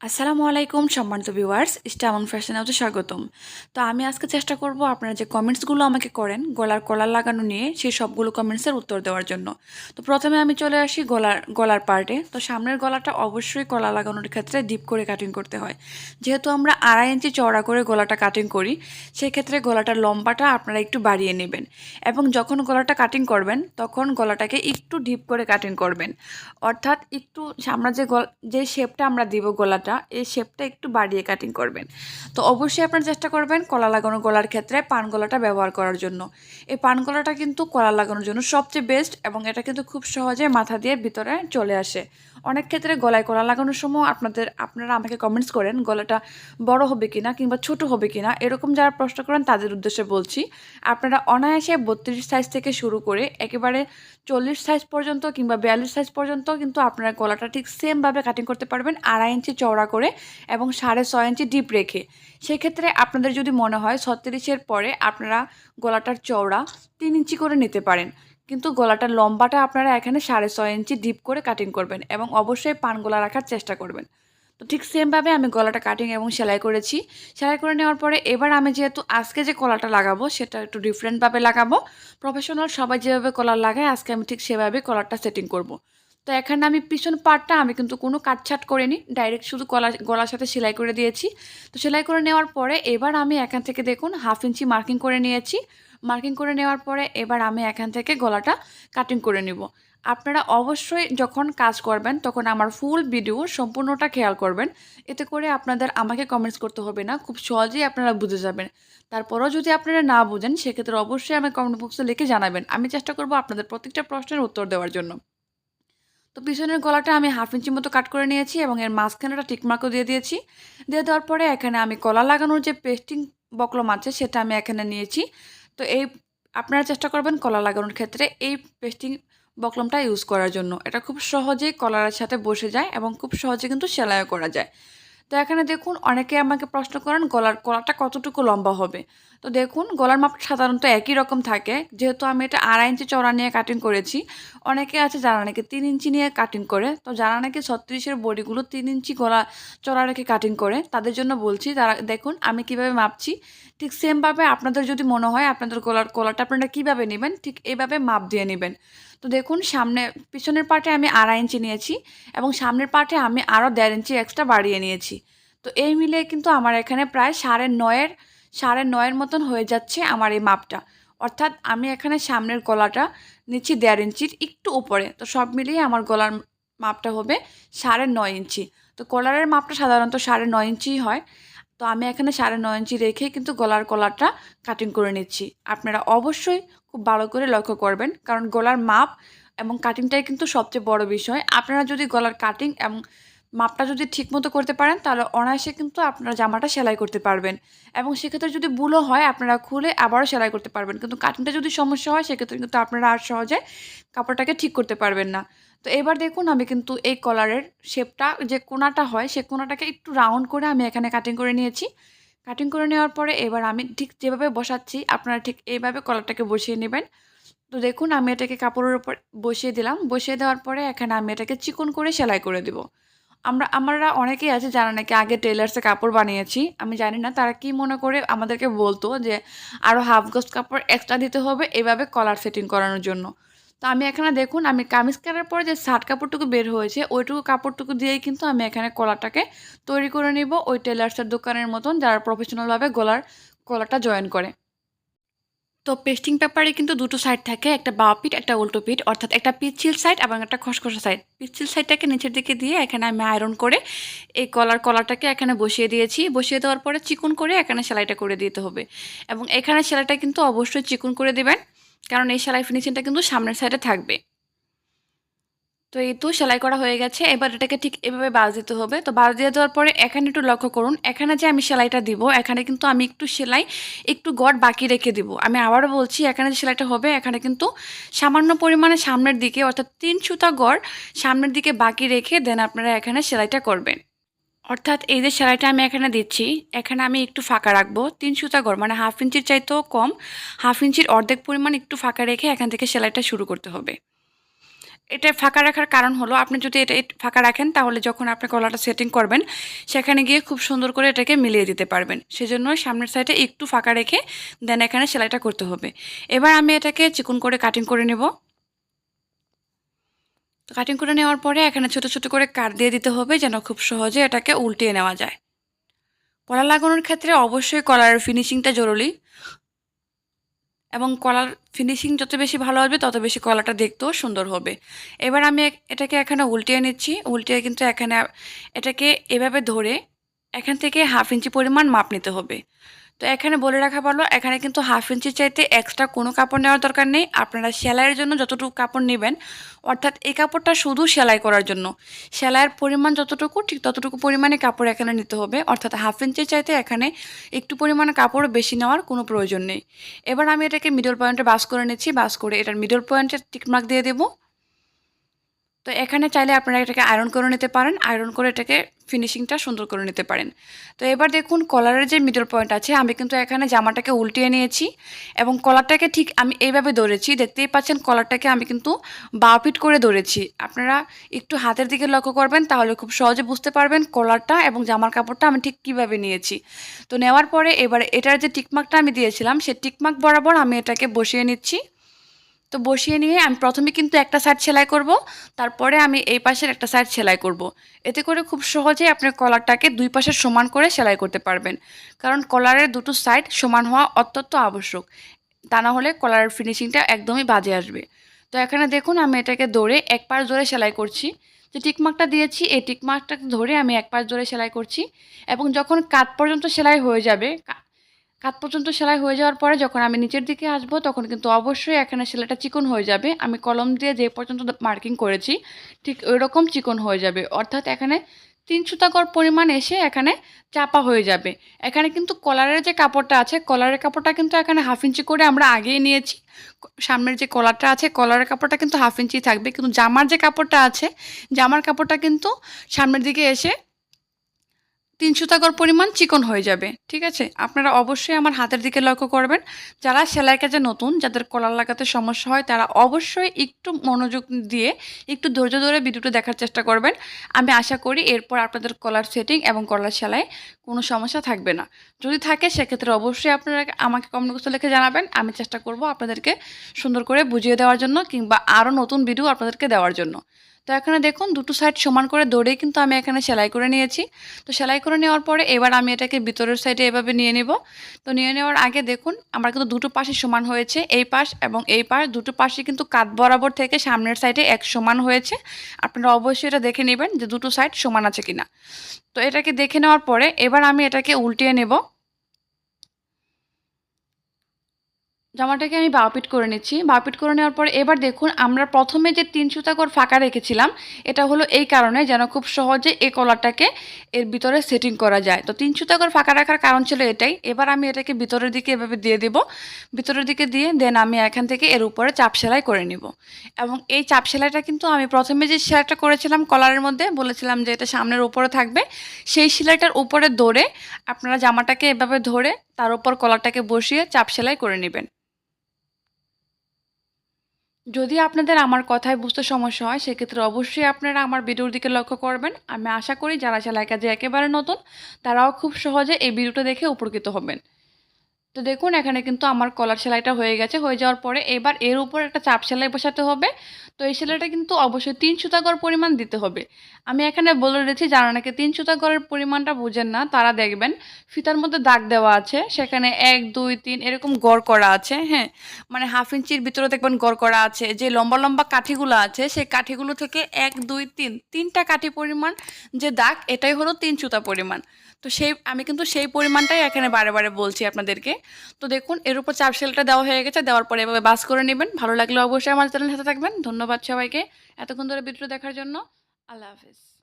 আসসালামু আলাইকুম, সম্মানিত ভিউয়ার্স স্টামন ফ্যাশন হাউসে স্বাগতম। তো আমি আজকে চেষ্টা করব আপনারা যে কমেন্টসগুলো আমাকে করেন, গলার কলার লাগানো নিয়ে, সেই সবগুলো কমেন্টসের উত্তর দেওয়ার জন্য। তো প্রথমে আমি চলে আসি গলার গলার পার্টে তো সামনের গলাটা অবশ্যই কলা লাগানোর ক্ষেত্রে ডিপ করে কাটিং করতে হয়। যেহেতু আমরা আড়াই ইঞ্চি চওড়া করে গলাটা কাটিং করি, সেক্ষেত্রে গলাটার লম্বাটা আপনারা একটু বাড়িয়ে নেবেন। এবং যখন গলাটা কাটিং করবেন, তখন গলাটাকে একটু ডিপ করে কাটিং করবেন। অর্থাৎ একটু আমরা যে গল, যে শেপটা আমরা দিব গলাটা এই শেপটা একটু বাড়িয়ে কাটিং করবেন। তো অবশ্যই আপনারা চেষ্টা করবেন কলা লাগানো গলার ক্ষেত্রে পান গলাটা ব্যবহার করার জন্য। এই পান গলাটা কিন্তু কলা লাগানোর জন্য সবচেয়ে বেস্ট এবং এটা কিন্তু খুব সহজে মাথা দিয়ে ভিতরে চলে আসে। অনেক ক্ষেত্রে গলায় কলা লাগানোর সময় আপনাদের, আপনারা আমাকে কমেন্টস করেন, গলাটা বড় হবে কিনা কিংবা ছোট হবে কিনা, এরকম যারা প্রশ্ন করেন তাদের উদ্দেশ্যে বলছি। আপনারা অনায়াসে বত্রিশ সাইজ থেকে শুরু করে একেবারে চল্লিশ সাইজ পর্যন্ত কিংবা বিয়াল্লিশ সাইজ পর্যন্ত কিন্তু আপনারা গলাটা ঠিক সেমভাবে কাটিং করতে পারবেন আড়াই ইঞ্চি চওড়া করে এবং সাড়ে ছয় ইঞ্চি ডিপ রেখে। সেক্ষেত্রে আপনাদের যদি মনে হয় ছত্রিশের পরে আপনারা গলাটার চওড়া তিন ইঞ্চি করে নিতে পারেন। কিন্তু গলাটার লম্বাটা আপনারা এখানে সাড়ে ছয় ইঞ্চি ডিপ করে কাটিং করবেন এবং অবশ্যই পান গলা রাখার চেষ্টা করবেন। তো ঠিক সেমভাবে আমি গলাটা কাটিং এবং সেলাই করেছি। সেলাই করে নেওয়ার পরে এবার আমি যেহেতু আজকে যে কলাটা লাগাবো, সেটা একটু ডিফারেন্টভাবে লাগাবো। প্রফেশনাল সবাই যেভাবে কলার লাগায়, আজকে আমি ঠিক সেভাবে কলারটা সেটিং করব। তো এখানে আমি পিছন পার্টটা আমি কিন্তু কোনো কাটছাট করিনি ডাইরেক্ট শুধু কলা, গলার সাথে সেলাই করে দিয়েছি। তো সেলাই করে নেওয়ার পরে এবার আমি এখান থেকে দেখুন হাফ ইঞ্চি মার্কিং করে নিয়েছি। মার্কিং করে নেওয়ার পরে এবার আমি এখান থেকে গলাটা কাটিং করে নিব। আপনারা অবশ্যই যখন কাজ করবেন, তখন আমার ফুল ভিডিও সম্পূর্ণটা খেয়াল করবেন। এতে করে আপনাদের আমাকে কমেন্টস করতে হবে না, খুব সহজেই আপনারা বুঝে যাবেন। তারপরও যদি আপনারা না বুঝেন, সেক্ষেত্রে অবশ্যই আমি কমেন্ট বক্সে লিখে জানাবেন। আমি চেষ্টা করব আপনাদের প্রত্যেকটা প্রশ্নের উত্তর দেওয়ার জন্য। তো পিছনের গলাটা আমি হাফ ইঞ্চি মতো কাট করে নিয়েছি এবং এর মাঝখানেটা টিকমার্কও দিয়ে দিয়েছি। দিয়ে দেওয়ার পরে এখানে আমি কলা লাগানোর যে পেস্টিং বকলম আছে, সেটা আমি এখানে নিয়েছি। তো এই আপনারা চেষ্টা করবেন কলা লাগানোর ক্ষেত্রে এই পেস্টিং বকলমটা ইউজ করার জন্য। এটা খুব সহজেই কলারের সাথে বসে যায় এবং খুব সহজে কিন্তু সেলাইও করা যায়। তো এখানে দেখুন অনেকে আমাকে প্রশ্ন করেন, গলার গলাটা কতটুকু লম্বা হবে? তো দেখুন, গলার মাপটা সাধারণত একই রকম থাকে। যেহেতু আমি এটা আড়াই ইঞ্চি চড়া নিয়ে কাটিং করেছি, অনেকে আছে যারা নাকি তিন ইঞ্চি নিয়ে কাটিং করে। তো যারা নাকি ছত্রিশের বডিগুলো তিন ইঞ্চি গলা চড়া রেখে কাটিং করে, তাদের জন্য বলছি, তারা দেখুন আমি কীভাবে মাপছি। ঠিক সেমভাবে আপনাদের যদি মনে হয় আপনাদের গলার গলাটা আপনারা কীভাবে নেবেন, ঠিক এইভাবে মাপ দিয়ে নেবেন। তো দেখুন, সামনে, পিছনের পার্টে আমি আড়াই ইঞ্চি নিয়েছি এবং সামনের পার্টে আমি আরও দেড় ইঞ্চি এক্সট্রা বাড়িয়ে নিয়েছি। তো এই মিলে কিন্তু আমার এখানে প্রায় সাড়ে নয়ের সাড়ে নয়ের মতন হয়ে যাচ্ছে আমার এই মাপটা। অর্থাৎ আমি এখানে সামনের গলাটা নিচ্ছি দেড় ইঞ্চির একটু উপরে। তো সব মিলিয়ে আমার গলার মাপটা হবে সাড়ে নয় ইঞ্চি। তো কলারের মাপটা সাধারণত সাড়ে নয় ইঞ্চিই হয়। তো আমি এখানে সাড়ে নয় ইঞ্চি রেখে কিন্তু গলার কলারটা কাটিং করে নিচ্ছি। আপনারা অবশ্যই খুব ভালো করে লক্ষ্য করবেন, কারণ গলার মাপ এবং কাটিংটাই কিন্তু সবচেয়ে বড় বিষয়। আপনারা যদি গলার কাটিং এবং মাপটা যদি ঠিকমতো করতে পারেন, তাহলে অনায়াসে কিন্তু আপনারা জামাটা সেলাই করতে পারবেন। এবং সেক্ষেত্রে যদি ভুলও হয়, আপনারা খুলে আবারও সেলাই করতে পারবেন। কিন্তু কাটিংটা যদি সমস্যা হয়, সেক্ষেত্রে কিন্তু আপনারা আর সহজে কাপড়টাকে ঠিক করতে পারবেন না। তো এবার দেখুন আমি কিন্তু এই কলারের শেপটা যে কোনাটা হয় সে কোনাটাকে একটু রাউন্ড করে আমি এখানে কাটিং করে নিয়েছি। কাটিং করে নেওয়ার পরে এবার আমি ঠিক যেভাবে বসাচ্ছি, আপনারা ঠিক এইভাবে কলারটাকে বসিয়ে নেবেন। তো দেখুন আমি এটাকে কাপড়ের উপর বসিয়ে দিলাম। বসিয়ে দেওয়ার পরে এখানে আমি এটাকে চিকন করে সেলাই করে দেবো। আমরা আমরা অনেকেই আছে যারা নাকি আগে টেলার্সে কাপড় বানিয়েছি। আমি জানি না তারা কি মনে করে আমাদেরকে বলতো যে আরও হাফ গজ কাপড় এক্সট্রা দিতে হবে এভাবে কলার সেটিং করানোর জন্য। তো আমি এখানে দেখুন, আমি কামিজ কেনার পরে যে শার্ট কাপড়টুকু বের হয়েছে, ওইটুকু কাপড়টুকু দিয়েই কিন্তু আমি এখানে কলাটাকে তৈরি করে নিব। ওই টেলার্সের দোকানের মতন যারা প্রফেশনালভাবে গলার কলাটা জয়েন করে। তো পেস্টিং পেপারে কিন্তু দুটো সাইড থাকে, একটা বা পিঠ, একটা উল্টো পিঠ। অর্থাৎ একটা পিচ্ছিল সাইড এবং একটা খসখসা সাইড পিচ্ছিল সাইডটাকে নিচের দিকে দিয়ে এখানে আমি আয়রন করে এই কলার কলারটাকে এখানে বসিয়ে দিয়েছি। বসিয়ে দেওয়ার পরে চিকুন করে এখানে সেলাইটা করে দিতে হবে। এবং এখানে সেলাইটা কিন্তু অবশ্যই চিকুন করে দেবেন। কারণ এই সেলাই ফিনিশিংটা কিন্তু সামনের সাইডে থাকবে। তো এই তো সেলাই করা হয়ে গেছে, এবার এটাকে ঠিক এভাবে বাজ দিতে হবে। তো বাজ দিয়ে দেওয়ার পরে এখানে একটু লক্ষ্য করুন, এখানে যে আমি সেলাইটা দিব, এখানে কিন্তু আমি একটু সেলাই, একটু গড় বাকি রেখে দিব। আমি আবারও বলছি, এখানে যে সেলাইটা হবে, এখানে কিন্তু সামান্য পরিমাণে সামনের দিকে, অর্থাৎ তিন সুতা গড় সামনের দিকে বাকি রেখে দেন আপনারা এখানে সেলাইটা করবেন। অর্থাৎ এই যে সেলাইটা আমি এখানে দিচ্ছি, এখানে আমি একটু ফাঁকা রাখব। তিন সুতা গড় মানে হাফ ইঞ্চির চাইতেও কম, হাফ ইঞ্চির অর্ধেক পরিমাণ একটু ফাঁকা রেখে এখান থেকে সেলাইটা শুরু করতে হবে। এটা ফাঁকা রাখার কারণ হলো, আপনি যদি এটা ফাঁকা রাখেন, তাহলে যখন আপনি কলাটা সেটিং করবেন, সেখানে গিয়ে খুব সুন্দর করে এটাকে মিলিয়ে দিতে পারবেন। সেজন্য সামনের সাইডে একটু ফাঁকা রেখে দেন এখানে সেলাইটা করতে হবে। এবার আমি এটাকে চিকন করে কাটিং করে নেব। তো কাটিং করে নেওয়ার পরে এখানে ছোট ছোট করে কাট দিয়ে দিতে হবে যেন খুব সহজে এটাকে উল্টিয়ে নেওয়া যায়। কলা লাগানোর ক্ষেত্রে অবশ্যই কলার ফিনিশিংটা জরুরি। এবং কলার ফিনিশিং যত বেশি ভালো হবে তত বেশি কলাটা দেখতেও সুন্দর হবে। এবার আমি এটাকে এখানে উল্টিয়ে নিচ্ছি। উল্টিয়ে কিন্তু এখানে এটাকে এভাবে ধরে এখান থেকে হাফ ইঞ্চি পরিমাণ মাপ নিতে হবে। তো এখানে বলে রাখা ভালো এখানে কিন্তু হাফ ইঞ্চি চাইতে এক্সট্রা কোনো কাপড় নেওয়ার দরকার নেই। আপনারা সেলাইয়ের জন্য যতটুকু কাপড় নেবেন, অর্থাৎ এই কাপড়টা শুধু সেলাই করার জন্য। সেলাইয়ের পরিমাণ যতটুকু, ঠিক ততটুকু পরিমাণে কাপড় এখানে নিতে হবে। অর্থাৎ হাফ ইঞ্চি চাইতে এখানে একটু পরিমাণে কাপড় বেশি নেওয়ার কোনো প্রয়োজন নেই। এবার আমি এটাকে মিডল পয়েন্টে বাস করে নিচ্ছি। বাস করে এটার মিডল পয়েন্টে টিকমার্ক দিয়ে দেবো। তো এখানে চাইলে আপনারা এটাকে আয়রন করে নিতে পারেন। আয়রন করে এটাকে ফিনিশিংটা সুন্দর করে নিতে পারেন। তো এবার দেখুন কলারের যে মিডল পয়েন্ট আছে, আমি কিন্তু এখানে জামাটাকে উল্টিয়ে নিয়েছি এবং কলারটাকে ঠিক আমি এইভাবে ধরেছি। দেখতেই পাচ্ছেন কলারটাকে আমি কিন্তু বাঁ পিট করে ধরেছি। আপনারা একটু হাতের দিকে লক্ষ্য করবেন, তাহলে খুব সহজে বুঝতে পারবেন কলারটা এবং জামার কাপড়টা আমি ঠিক কীভাবে নিয়েছি। তো নেওয়ার পরে এবার এটার যে টিকমার্কটা আমি দিয়েছিলাম, সেই টিকমার্ক বরাবর আমি এটাকে বসিয়ে নিচ্ছি। তো বসিয়ে নিয়ে আমি প্রথমে কিন্তু একটা সাইড সেলাই করব, তারপরে আমি এই পাশের একটা সাইড সেলাই করব। এতে করে খুব সহজেই আপনার কলারটাকে দুই পাশে সমান করে সেলাই করতে পারবেন। কারণ কলারের দুটো সাইড সমান হওয়া অত্যন্ত আবশ্যক, তা না হলে কলারের ফিনিশিংটা একদমই বাজে আসবে। তো এখানে দেখুন, আমি এটাকে দৌড়ে এক পাশ ধরে সেলাই করছি। যে টিকমার্কটা দিয়েছি, এই টিকমার্কটাকে ধরে আমি এক পাশ ধরে সেলাই করছি। এবং যখন কাত পর্যন্ত সেলাই হয়ে যাবে কাত পর্যন্ত সেলাই হয়ে যাওয়ার পরে যখন আমি নিচের দিকে আসব, তখন কিন্তু অবশ্যই এখানে সেলাইটা চিকন হয়ে যাবে। আমি কলম দিয়ে যে পর্যন্ত মার্কিং করেছি, ঠিক ওই রকম চিকন হয়ে যাবে। অর্থাৎ এখানে তিন সুতাকর পরিমাণ এসে এখানে চাপা হয়ে যাবে। এখানে কিন্তু কলারের যে কাপড়টা আছে, কলারের কাপড়টা কিন্তু এখানে হাফ ইঞ্চি করে আমরা আগেই নিয়েছি। সামনের যে কলারটা আছে, কলারের কাপড়টা কিন্তু হাফ ইঞ্চি থাকবে। কিন্তু জামার যে কাপড়টা আছে, জামার কাপড়টা কিন্তু সামনের দিকে এসে তিন সুতাকর পরিমাণ চিকন হয়ে যাবে, ঠিক আছে? আপনারা অবশ্যই আমার হাতের দিকে লক্ষ্য করবেন। যারা সেলাই কাজে নতুন, যাদের কলার লাগাতে সমস্যা হয়, তারা অবশ্যই একটু মনোযোগ দিয়ে, একটু ধৈর্য ধরে ভিডিওটা দেখার চেষ্টা করবেন। আমি আশা করি এরপর আপনাদের কলার সেটিং এবং কলার সেলাই কোনো সমস্যা থাকবে না। যদি থাকে, সেক্ষেত্রে অবশ্যই আপনারা আমাকে কমেন্ট বক্সে লিখে জানাবেন। আমি চেষ্টা করব আপনাদেরকে সুন্দর করে বুঝিয়ে দেওয়ার জন্য কিংবা আরও নতুন ভিডিও আপনাদেরকে দেওয়ার জন্য। তো এখানে দেখুন, দুটো সাইড সমান করে দৌড়েই কিন্তু আমি এখানে সেলাই করে নিয়েছি। তো সেলাই করে নেওয়ার পরে এবার আমি এটাকে ভিতরের সাইডে এভাবে নিয়ে নেব। তো নিয়ে নেওয়ার আগে দেখুন, আমার কিন্তু দুটো পাশে সমান হয়েছে, এই পাশ এবং এই পাশ। দুটো পাশে কিন্তু কাত বরাবর থেকে সামনের সাইডে এক সমান হয়েছে। আপনারা অবশ্যই এটা দেখে নেবেন যে দুটো সাইড সমান আছে কিনা। তো এটাকে দেখে নেওয়ার পরে এবার আমি এটাকে উল্টিয়ে নেব। জামাটাকে আমি বাপিট করে নিচ্ছি। বাপিট করে নেওয়ার পর এবার দেখুন আমরা প্রথমে যে তিন সুতাকর ফাঁকা রেখেছিলাম, এটা হলো এই কারণে যেন খুব সহজে এই কলারটাকে এর ভিতরে সেটিং করা যায়। তো তিন সুতাকর ফাঁকা রাখার কারণ ছিল এটাই। এবার আমি এটাকে ভিতরের দিকে এভাবে দিয়ে দেব। ভিতরের দিকে দিয়ে দেন আমি এখান থেকে এর উপরে চাপ সেলাই করে নিব। এবং এই চাপ সেলাইটা কিন্তু আমি প্রথমে যে সেলাইটা করেছিলাম কলারের মধ্যে, বলেছিলাম যে এটা সামনের উপরে থাকবে। সেই সেলাইটার উপরে ধরে আপনারা জামাটাকে এভাবে ধরে তার উপর কলারটাকে বসিয়ে চাপ সেলাই করে নেবেন। যদি আপনাদের আমার কথায় বুঝতে সমস্যা হয়, সেক্ষেত্রে অবশ্যই আপনারা আমার ভিডিওর দিকে লক্ষ্য করবেন। আমি আশা করি যারা সেলাই কাজে একেবারে নতুন, তারাও খুব সহজে এই ভিডিওটা দেখে উপকৃত হবেন। তো দেখুন, এখানে কিন্তু আমার কলার সেলাইটা হয়ে গেছে। হয়ে যাওয়ার পরে এবার এর উপর একটা চাপ সেলাই বসাতে হবে। তো এই সেলাইটা কিন্তু অবশ্যই তিন সুতাগর পরিমাণ দিতে হবে। আমি এখানে বলে রেখেছি, যারা নাকি তিন সুতাগরের পরিমাণটা বুঝেন না, তারা দেখবেন ফিতার মধ্যে দাগ দেওয়া আছে। সেখানে এক, দুই, তিন এরকম গড় করা আছে হ্যাঁ? মানে হাফ ইঞ্চির ভিতরে দেখবেন গড় করা আছে। যে লম্বা লম্বা কাঠিগুলো আছে, সেই কাঠিগুলো থেকে এক, দুই, তিন, তিনটা কাঠি পরিমাণ যে দাগ, এটাই হলো তিন সুতা পরিমাণ। তো সেই, আমি কিন্তু সেই পরিমাণটাই এখানে বারে বারে বলছি আপনাদেরকে। তো দেখুন, এর উপর চাপ সেলটা দেওয়া হয়ে গেছে, দেওয়ার পরে এভাবে বাস করে নেবেন। ভালো লাগলে অবশ্যই আমার চ্যানেল সাথে থাকবেন। ধন্যবাদ সবাইকে এতক্ষণ ধরে ভিডিও দেখার জন্য। আল্লাহ হাফিজ।